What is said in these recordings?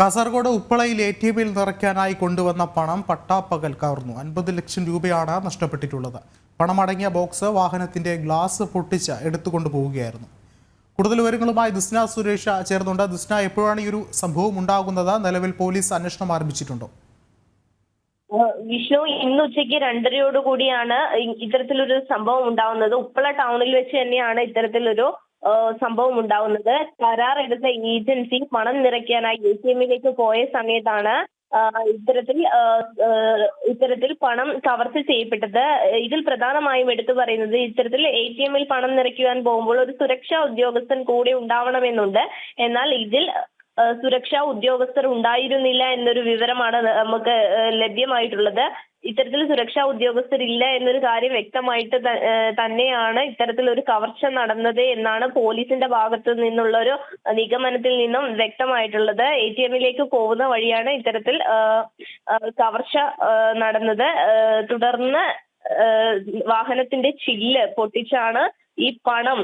Kasaragod ഉപ്പളയിൽ A T എമ്മിൽ നിറയ്ക്കാനായി കൊണ്ടുവന്ന പണം പട്ടാപ്പകൽ കവർന്നു. അൻപത് ലക്ഷം രൂപയാണ് നഷ്ടപ്പെട്ടിട്ടുള്ളത്. പണമടങ്ങിയ ബോക്സ് വാഹനത്തിന്റെ ഗ്ലാസ് പൊട്ടിച്ച് എടുത്തുകൊണ്ട് പോവുകയായിരുന്നു. കൂടുതൽ വിവരങ്ങളുമായി ദിസ്ന സുരേഷ ചേർന്നുണ്ട് ദിസ്ന എപ്പോഴാണ് ഈ ഒരു സംഭവം ഉണ്ടാകുന്നത്? നിലവിൽ പോലീസ് അന്വേഷണം ആരംഭിച്ചിട്ടുണ്ടോ? വിഷ്ണു ഇന്ന് ഉച്ചയ്ക്ക് രണ്ടരയോടുകൂടിയാണ് ഇത്തരത്തിലൊരു സംഭവം ഉണ്ടാവുന്നത്. ഉപ്പള ടൗണിൽ വെച്ച് തന്നെയാണ് ഇത്തരത്തിലൊരു സംഭവം ഉണ്ടാവുന്നത്. കരാർ എടുത്ത ഏജൻസി പണം നിറയ്ക്കാനായി എ ടി എമ്മിലേക്ക് പോയ സമയത്താണ് ഇത്തരത്തിൽ ഇത്തരത്തിൽ പണം കവർച്ച ചെയ്യപ്പെട്ടത്. ഇതിൽ പ്രധാനമായും എടുത്തു പറയുന്നത് ഇത്തരത്തിൽ എ ടി എമ്മിൽ പണം നിറയ്ക്കുവാൻ പോകുമ്പോൾ ഒരു സുരക്ഷാ ഉദ്യോഗസ്ഥൻ കൂടെ ഉണ്ടാവണമെന്നുണ്ട്. എന്നാൽ ഇതിൽ സുരക്ഷാ ഉദ്യോഗസ്ഥർ ഉണ്ടായിരുന്നില്ല എന്നൊരു വിവരമാണ് നമുക്ക് ലഭ്യമായിട്ടുള്ളത്. ഇത്തരത്തിൽ സുരക്ഷാ ഉദ്യോഗസ്ഥരില്ല എന്നൊരു കാര്യം വ്യക്തമായിട്ട് തന്നെയാണ് ഇത്തരത്തിൽ ഒരു കവർച്ച നടന്നത് എന്നാണ് പോലീസിന്റെ ഭാഗത്തു നിന്നുള്ള ഒരു നിഗമനത്തിൽ നിന്നും വ്യക്തമായിട്ടുള്ളത്. എ ടി എമ്മിലേക്ക് പോകുന്ന വഴിയാണ് ഇത്തരത്തിൽ കവർച്ച നടന്നത്. തുടർന്ന് വാഹനത്തിന്റെ ചില്ല് പൊട്ടിച്ചാണ് ഈ പണം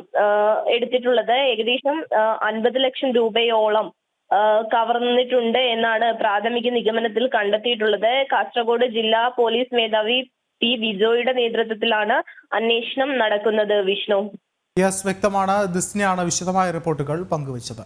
എടുത്തിട്ടുള്ളത്. ഏകദേശം അൻപത് ലക്ഷം രൂപയോളം കവർന്നിട്ടുണ്ട് എന്നാണ് പ്രാഥമിക നിഗമനത്തിൽ കണ്ടെത്തിയിട്ടുള്ളത്. കാസർഗോഡ് ജില്ലാ പോലീസ് മേധാവി പി വിജോയുടെ നേതൃത്വത്തിലാണ് അന്വേഷണം നടക്കുന്നത് വിഷ്ണു. യെസ് വ്യക്തമാണ്. ദിസ്നയാണ് വിശദമായ റിപ്പോർട്ടുകൾ പങ്കുവച്ചത്.